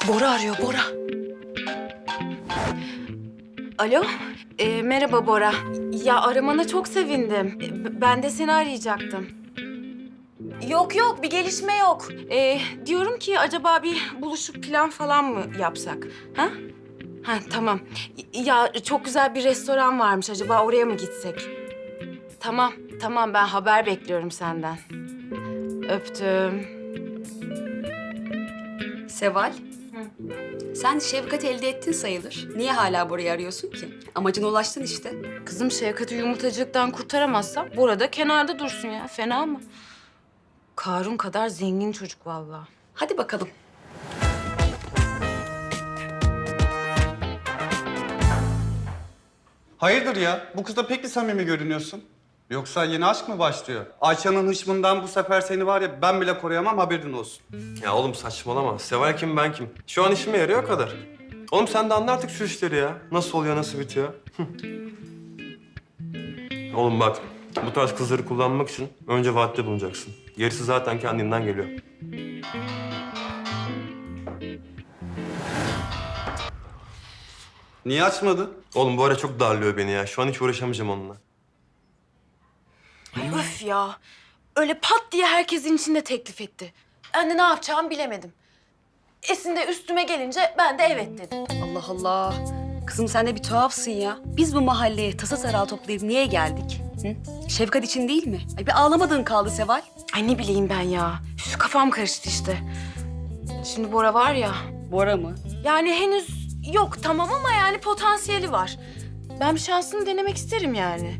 Kız Bora arıyor Bora. Alo, Ee, merhaba Bora. Ya aramana çok sevindim. Ee, Ben de seni arayacaktım. Yok yok, bir gelişme yok. Ee, diyorum ki acaba bir buluşup plan falan mı yapsak? Ha? Ha tamam. Ya çok güzel bir restoran varmış. Acaba oraya mı gitsek? Tamam, tamam ben haber bekliyorum senden. Öptüm. Seval. Sen şefkat elde ettin sayılır. Niye hala Bora'yı arıyorsun ki? Amacına ulaştın işte. Kızım Şevkat'i yumurtacılıktan kurtaramazsam burada kenarda dursun ya. Fena mı? Karun kadar zengin çocuk vallahi. Hadi bakalım. Hayırdır ya? Bu kızla pek bir samimi görünüyorsun. Yoksa yeni aşk mı başlıyor? Ayça'nın hışmından bu sefer seni var ya ben bile koruyamam haberin olsun. Ya oğlum saçmalama. Seval kim ben kim? Şu an işime yarıyor o kadar. Oğlum sen de anla artık şu işleri ya. Nasıl oluyor, nasıl bitiyor? oğlum bak, bu tarz kızları kullanmak için önce vaatte bulunacaksın. Gerisi zaten kendinden geliyor. Niye açmadı? Oğlum bu ara çok darlıyor beni ya. Şu an hiç uğraşamayacağım onunla. Öf ya. Öyle pat diye herkesin içinde teklif etti. Ben de ne yapacağımı bilemedim. Esin de üstüme gelince ben de evet dedim. Allah Allah. Kızım sen de bir tuhafsın ya. Biz bu mahalleye tasa taral toplayıp niye geldik? Hı? Şefkat için değil mi? Ay bir ağlamadığın kaldı Seval. Ay ne bileyim ben ya. Şu kafam karıştı işte. Şimdi Bora var ya. Bora mı? Yani henüz yok tamam ama yani potansiyeli var. Ben bir şansını denemek isterim yani.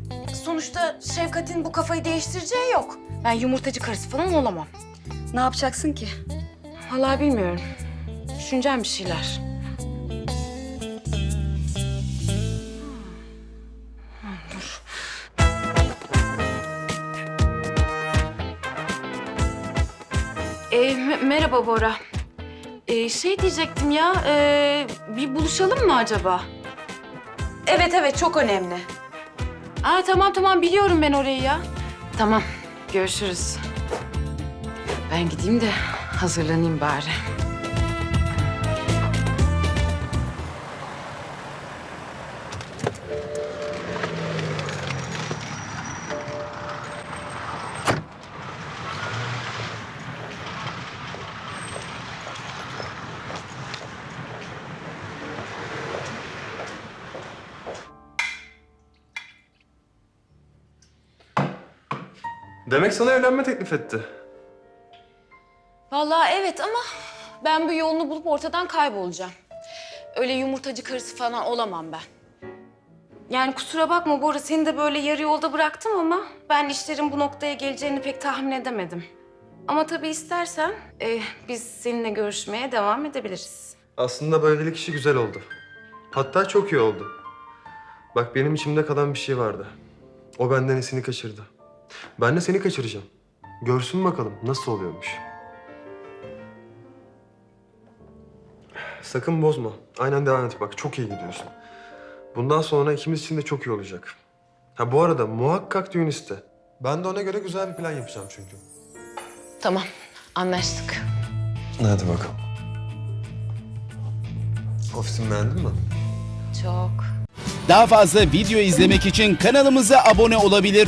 Sonuçta Şevkat'in bu kafayı değiştireceği yok. Ben yumurtacı karısı falan olamam. Ne yapacaksın ki? Vallahi bilmiyorum. Düşüneceğim bir şeyler. Dur. Ee, me- merhaba Bora. Ee, şey diyecektim ya, ee, bir buluşalım mı acaba? Evet evet çok önemli. Aa tamam tamam biliyorum ben orayı ya. Tamam görüşürüz. Ben gideyim de hazırlanayım bari. Demek sana evlenme teklif etti. Vallahi evet ama ben bu yolunu bulup ortadan kaybolacağım. Öyle yumurtacı karısı falan olamam ben. Yani kusura bakma Bora seni de böyle yarı yolda bıraktım ama ben işlerin bu noktaya geleceğini pek tahmin edemedim. Ama tabii istersen eh, biz seninle görüşmeye devam edebiliriz. Aslında böylelik işi güzel oldu. Hatta çok iyi oldu. Bak benim içimde kalan bir şey vardı. O benden esini kaçırdı. Ben de seni kaçıracağım. Görsün bakalım nasıl oluyormuş. Sakın bozma. Aynen devam et bak. Çok iyi gidiyorsun. Bundan sonra ikimiz için de çok iyi olacak. Ha bu arada muhakkak düğün iste. Ben de ona göre güzel bir plan yapacağım çünkü. Tamam anlaştık. Hadi bakalım. Ofisimi beğendin mi? Çok. Daha fazla video izlemek için kanalımıza abone olabilir.